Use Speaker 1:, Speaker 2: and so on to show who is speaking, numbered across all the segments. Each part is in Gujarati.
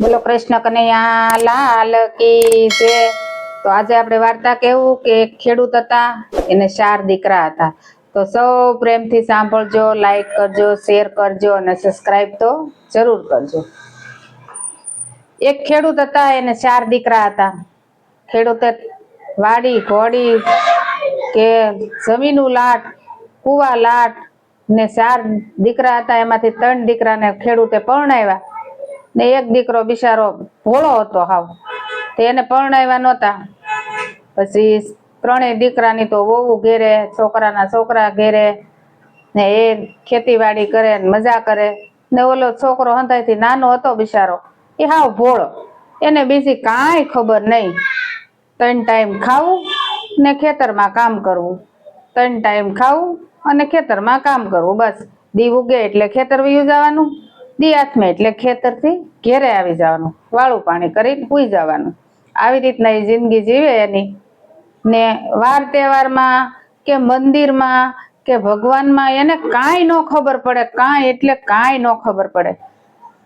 Speaker 1: બોલો કૃષ્ણ કનૈયા, લાલ કી જય. તો આજે આપણે વાર્તા કેવું કે ખેડૂત હતા, એને ચાર દીકરા હતા. તો સૌ પ્રેમથી સાંભળજો લાઈક કરજો શેર કરજો અને સબસ્ક્રાઇબ તો જરૂર કરજો. એક ખેડૂત હતા, એને ચાર દીકરા હતા. ખેડૂતે વાડી, ઘોડી કે જમીનું લાટ, કુવા લાટ ને ચાર દીકરા હતા. એમાંથી ત્રણ દીકરાને ખેડૂતે પરણાવ્યા. ને એક દીકરો બિચારો ભોળો હતો હાવ. તે એને પરણાવ્યા નહોતા. પછી ત્રણેય દીકરાની તો વહુ ઘેરે, છોકરાના છોકરા ઘેરે ને એ ખેતીવાડી કરે ને મજા કરે ને ઓલો છોકરો હંતાઈથી નાનો હતો બિચારો. એ હાવ ભોળો. એને બીજી કાંઈ ખબર નહીં. ત્રણ ટાઈમ ખાવું ને ખેતરમાં કામ કરવું. ત્રણ ટાઈમ ખાવું અને ખેતરમાં કામ કરવું. બસ. દી ઉગે એટલે ખેતર વયું જવાનું. દી આથમે એટલે ખેતરથી ઘેરે આવી જવાનું, વાળું પાણી કરીને પૂઈ જવાનું. આવી રીતના એ જિંદગી જીવે એની. ને વાર તહેવારમાં કે મંદિરમાં કે ભગવાનમાં એને કાંઈ ન ખબર પડે, કાંઈ એટલે કાંઈ ન ખબર પડે.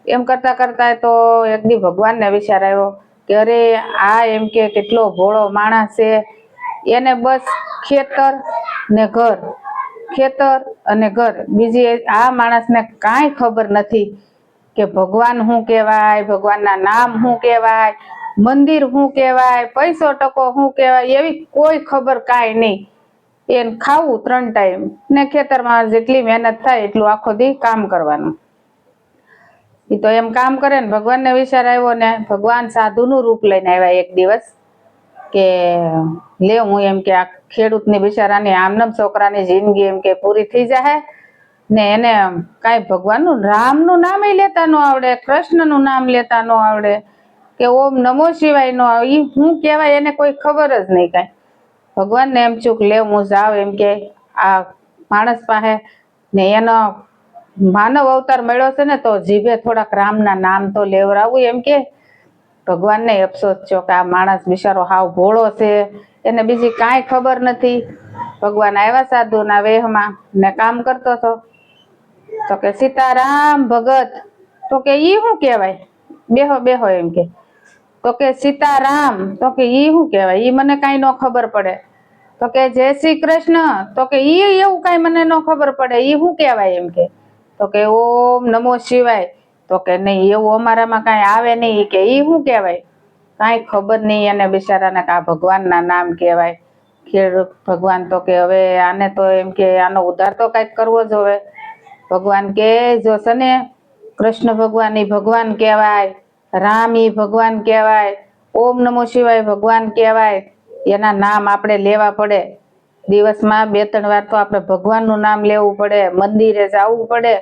Speaker 1: એમ કરતાં કરતાં તો એક દી ભગવાનને વિચાર આવ્યો કે અરે આ એમ કે કેટલો ભોળો માણસ છે. એને બસ ખેતર ને ઘર ખેતર અને ઘર. બીજી આ માણસને કાંઈ ખબર નથી કે ભગવાન શું કહેવાય, ભગવાનના નામ શું કહેવાય, મંદિર શું કહેવાય, પૈસો ટકો શું કહેવાય, એવી કોઈ ખબર કાંઈ નહીં. એને ખાવું ત્રણ ટાઈમ. ને ખેતરમાં જેટલી મહેનત થાય એટલું આખો દી કામ કરવાનું. એ તો એમ કામ કરે ને ભગવાનને વિચાર આવ્યો ને ભગવાન સાધુનું રૂપ લઈને આવ્યા એક દિવસ કે લે હું એમ કે આ ખેડૂતની બિચારાની આમનમ છોકરાની જિંદગી એમ કે પૂરી થઈ જાય ને એને કાંઈ ભગવાનનું રામનું નામ લેતા ન આવડે, કૃષ્ણનું નામ લેતા ન આવડે, કે ઓમ નમો શિવાય નો આવે એ શું કહેવાય એને કોઈ ખબર જ નહીં કાંઈ. ભગવાનને એમ ચૂક લે હું જાઉં એમ કે આ માણસ પાસે ને એનો માનવ અવતાર મળ્યો છે ને તો જીભે થોડાક રામના નામ તો લેવરાવું એમ કે ભગવાનને અફસોસ થયો કે આ માણસ બિચારો હાવ ભોળો છે. એને બીજી કાંઈ ખબર નથી. ભગવાન આવ્યા સાધુના વેહમાં ને કામ કરતો હતો. તો કે સીતારામ ભગત, તો કે ઈ શું કહેવાય? બેહો બેહો એમ કે. તો કે સીતારામ, તો કે ઈ શું કહેવાય? ઈ મને કાંઈ ન ખબર પડે. તો કે જય શ્રી કૃષ્ણ, તો કે ઈ એવું કાંઈ મને ન ખબર પડે. ઈ શું કહેવાય એમ કે. તો કે ઓમ નમો શિવાય. તો કે નહીં, એવું અમારામાં કાંઈ આવે નહીં કે એ શું કહેવાય? કાંઈ ખબર નહીં એને બિચારાને કે આ ભગવાનના નામ કહેવાય. ખેડૂત ભગવાન તો કે હવે આને તો એમ કે આનો ઉદ્ધાર તો કાંઈક કરવો જ હવે. ભગવાન કે જો છે ને કૃષ્ણ ભગવાન એ ભગવાન કહેવાય, રામ ઈ ભગવાન કહેવાય, ઓમ નમો શિવાય ભગવાન કહેવાય, એના નામ આપણે લેવા પડે. દિવસમાં બે ત્રણ વાર તો આપણે ભગવાનનું નામ લેવું પડે, મંદિરે જવું પડે.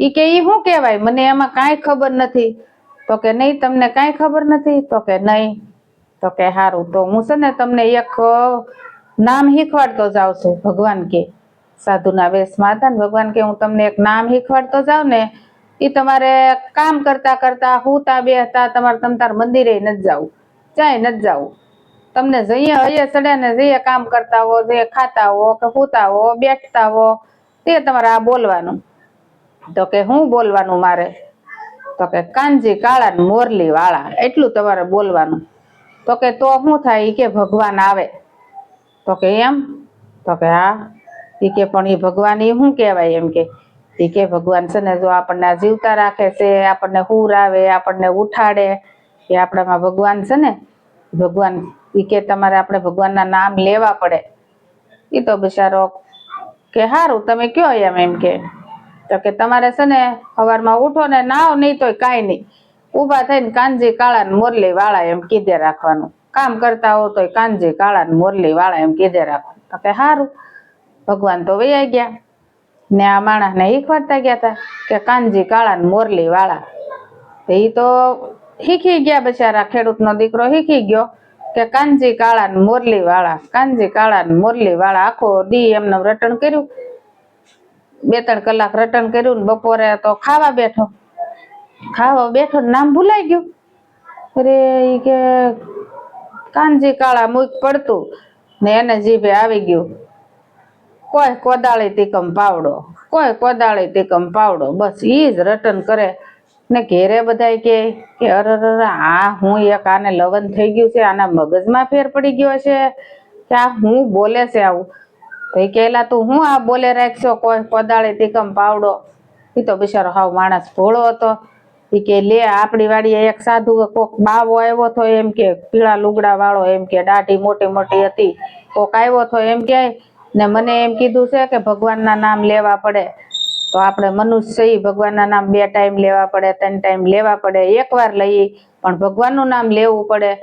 Speaker 1: ઈ કે, ઈ શું કહેવાય? મને એમાં કાંઈ ખબર નથી. તો કે નહીં, તમને કાંઈ ખબર નથી? તો કે નહીં. તો કે સારું તો હું છે ને તમને એક નામ શીખવાડતો જાઉં છું, ભગવાન કે. સાધુના વેશમાં હતા ને, ભગવાન કે હું તમને એક નામ શીખવાડતો જાઉં ને એ તમારે કામ કરતા કરતા હુતા બેહતા તમારે તમ તાર મંદિરે નથી જવું. ચાય નથી જવું. તમને જઈએ હૈયે ચડે ને જઈએ કામ કરતા હો જે ખાતા હો કે હુતા હો, બેઠતા હો, તે તમારે આ બોલવાનું. તો કે હું બોલવાનું મારે? તો કે કાનજી કાળા ને મોરલી વાળા, એટલું તમારે બોલવાનું. તો કે તો શું થાય એ કે ભગવાન આવે. તો કે એમ? તો કે હા. ઈ કે પણ એ ભગવાન એ શું કહેવાય એમ કે? ઈ કે ભગવાન છે ને જો આપણને જીવતા રાખે છે, આપણને હુર આવે, આપણને ઉઠાડે, એ આપણામાં ભગવાન છે ને? ભગવાન, ઈ કે તમારે આપણે ભગવાનના નામ લેવા પડે. એ તો બિચારો કે સારું તમે કયો એમ એમ કે? તો કે તમારે છે ને સવારમાં ઉઠો ને નાવ નહીં તોય કાંઈ નહીં. ઊભા થઈને કાનજી કાળા ને મોરલી વાળા એમ કીધે રાખવાનું. કામ કરતા હો તોય કાનજી કાળા ને મોરલી વાળા એમ કીધે રાખવાનું. તો કે સારું ભગવાન તો વૈયા ગયા. ને આ માણસને શીખવાડતા ગયા હતા કે કાનજી કાળા ને મોરલી વાળા. એ તો શીખી ગયા બચારા, ખેડૂતનો દીકરો શીખી ગયો કે કાનજી કાળા ને મોરલી વાળા, કાનજી કાળા ને મોરલી વાળા આખો દી એમને રટણ કર્યું. બે ત્રણ કલાક રટણ કર્યું ને બપોરે તો ખાવા બેઠો. ખાવા બેઠો નામ ભૂલાઈ ગયું. અરે ઈ કે કાનજી કાળા મુખ પડતું ને એને જીભે આવી ગયું. કોઈ કોદાળી તીકમ પાવડો, કોઈ કોદાળી તીકમ પાવડો, બસ ઈ જ રટન કરે. ને ઘેરે બધાય કે અરે, આ હું એક આને લવન થઈ ગયું છે, આના મગજમાં ફેર પડી ગયો છે. કે આ હું બોલે છે આવું. તો કેલા તું હું આ બોલે રાખશો? કોઈ પદાળે તીકમ પાવડો? એ તો બિચારો હાવ માણસ ભોળો હતો. એ કે, લે, આપણી વાડીએ એક સાધુ કોક બાવો આવ્યો તો એમ કે, પીળા લુગડા વાળો એમ કે, દાઢી મોટી મોટી હતી. કોક આવ્યો તો એમ કે, ને મને એમ કીધું છે કે, ભગવાનના નામ લેવા પડે. તો આપણે મનુષ્ય ભગવાનના નામ બે ટાઈમ લેવા પડે, ત્રણ ટાઈમ લેવા પડે એકવાર લઈએ, પણ ભગવાનનું નામ લેવું પડે.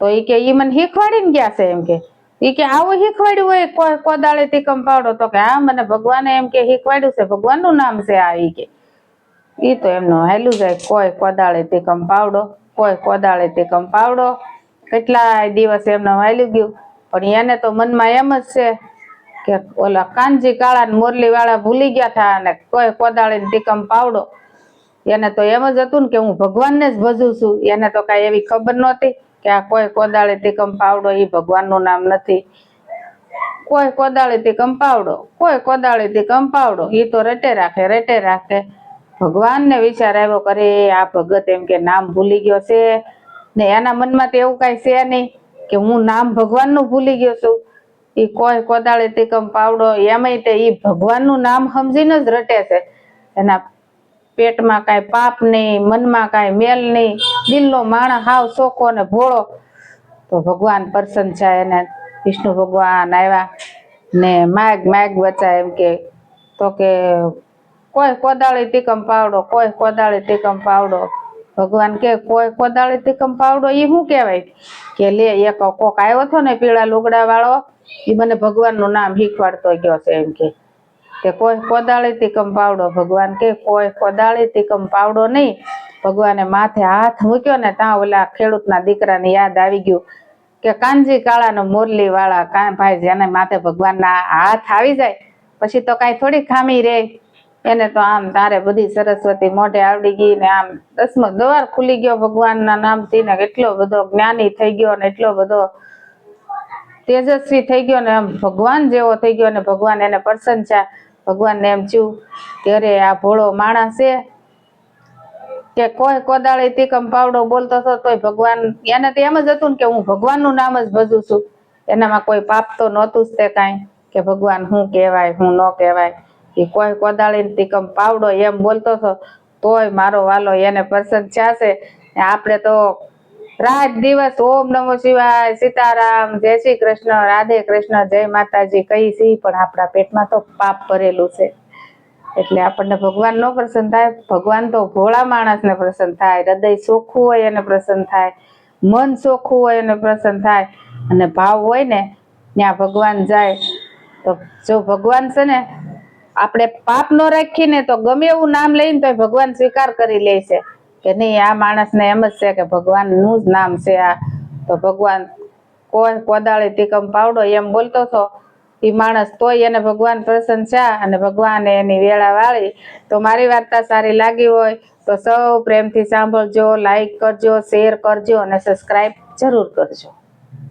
Speaker 1: તો એ કે એ મને શીખવાડીને ગયા છે? એમ કે ઈ કે આવું શીખવાડ્યું હોય કોદાળી થી કંપાવડો તો કે હા, મને ભગવાને એમ કે શીખવાડ્યું છે, ભગવાનનું નામ છે આ, ઈ કે. ઈ તો એમનું હાલ્યું જાય, કોઈ કોદાળે થી કંપાવડો કોઈ કોદાળે થી કંપાવડો કેટલાય દિવસ એમનું હાલ્યું ગયું, પણ એને તો મનમાં એમ જ છે કે ઓલા કાનજી કાળા ને વાળા ભૂલી ગયા હતા અને કોઈ કોદાળે ટીકમ પાવડો. એને તો એમ જ હતું ને કે હું ભગવાનને જ ભજું છું, એને તો કાંઈ એવી ખબર નહોતી. કે આ કોઈ કોદાળી તે પાવડો એ ભગવાનનું નામ નથી. કોઈ કોદાળીથી કંપાવડો, કોઈ કોદાળીથી કંપાવડો એ તો રટે રાખે રટે રાખે. ભગવાનને વિચાર આવ્યો કરે આ ભગત એમ કે નામ ભૂલી ગયો છે. ને એના મનમાં તો એવું કાંઈ છે નહીં કે હું નામ ભગવાનનું ભૂલી ગયો છું. એ કોઈ કોદાળીથી કંપાવડો, એમાંય તે ઈ ભગવાનનું નામ સમજીને જ રટે છે. એના પેટમાં કાંઈ પાપ નહીં, મનમાં કાંઈ મેલ નહીં. દિલનો માણસ હાવ ચોખ્ખો ને ભોળો. તો ભગવાન પ્રસન્ન છે એને વિષ્ણુ ભગવાન આવ્યા ને માગ માગ વચા એમ કે, તો કે કોઈ કોદાળી તીકમ પાવડો, કોઈ કોદાળી તીકમ પાવડો. ભગવાન કે, કોઈ કોદાળી તીકમ પાવડો? એ શું કહેવાય? કે, લે, એક કોક આવ્યો હતો ને પીળા લુગડા વાળો એ મને ભગવાનનું નામ શીખવાડતો ગયો છે એમ કે. કોઈ કોદાળી તીકમ પાવડો? ભગવાન કે, કોઈ કોદાળી તીકમ પાવડો નહીં ભગવાને માથે હાથ મૂક્યો ને ત્યાં ઓલા ખેડૂતના દીકરાને યાદ આવી ગયું કે કાનજી કાળા મુરલી વાળા કાન ભાઈ જેને માથે ભગવાનના હાથ આવી જાય, પછી તો કાંઈ થોડી ખામી રહે એને તો આમ તારે બધી સરસ્વતી મોઢે આવડી ગઈ ને આમ દસમો દ્વાર ખુલી ગયો ભગવાનના નામથી ને એટલો બધો જ્ઞાની થઈ ગયો ને એટલો બધો તેજસ્વી થઈ ગયો ને આમ ભગવાન જેવો થઈ ગયો ને ભગવાન એને પ્રસન્ન છે ભગવાનને એમ થયું કે અરે આ ભોળો માણસ છે કે કોઈ કોદાળી તીકમ પાવડો બોલતો હતો તોય ભગવાન, એને તો એમ જ હતું કે હું ભગવાનનું નામ જ ભજું છું. એનામાં કોઈ પાપ તો નહોતું જ તે કાંઈ. કે ભગવાન હું કહેવાય, હું ન કહેવાય. એ કોઈ કોદાળી તીકમ પાવડો એમ બોલતો હતો તોય મારો વાલો એને થયા છે. આપણે તો રાત દિવસ ઓમ નમો શિવાય, સીતારામ, જય શ્રી કૃષ્ણ, રાધે કૃષ્ણ, જય માતાજી કહી સી પણ આપણા પેટમાં તો પાપ ભરેલું છે. એટલે આપણને ભગવાન નો પ્રસન્ન થાય, ભગવાન તો ભોળા માણસને પ્રસન્ન થાય, હૃદય ચોખ્ખું હોય એને પ્રસન્ન થાય, મન ચોખ્ખું હોય એને પ્રસન્ન થાય, અને ભાવ હોય ને, ત્યાં ભગવાન જાય. તો જો ભગવાન છે ને, આપણે પાપ નો રાખીને તો ગમે એવું નામ લઈને તો ભગવાન સ્વીકાર કરી લે છે. કે નહીં, આ માણસને એમ જ છે કે ભગવાનનું જ નામ છે આ. તો ભગવાન, કોઈ કોદાળી તીકમ પાવડો એમ બોલતો હતો એ માણસ તોય એને ભગવાન પ્રસન્ન છે અને ભગવાને એની વેળા વાળી, તો મારી વાર્તા સારી લાગી હોય, તો સૌ પ્રેમથી સાંભળજો લાઈક કરજો શેર કરજો અને સબસ્ક્રાઈબ જરૂર કરજો.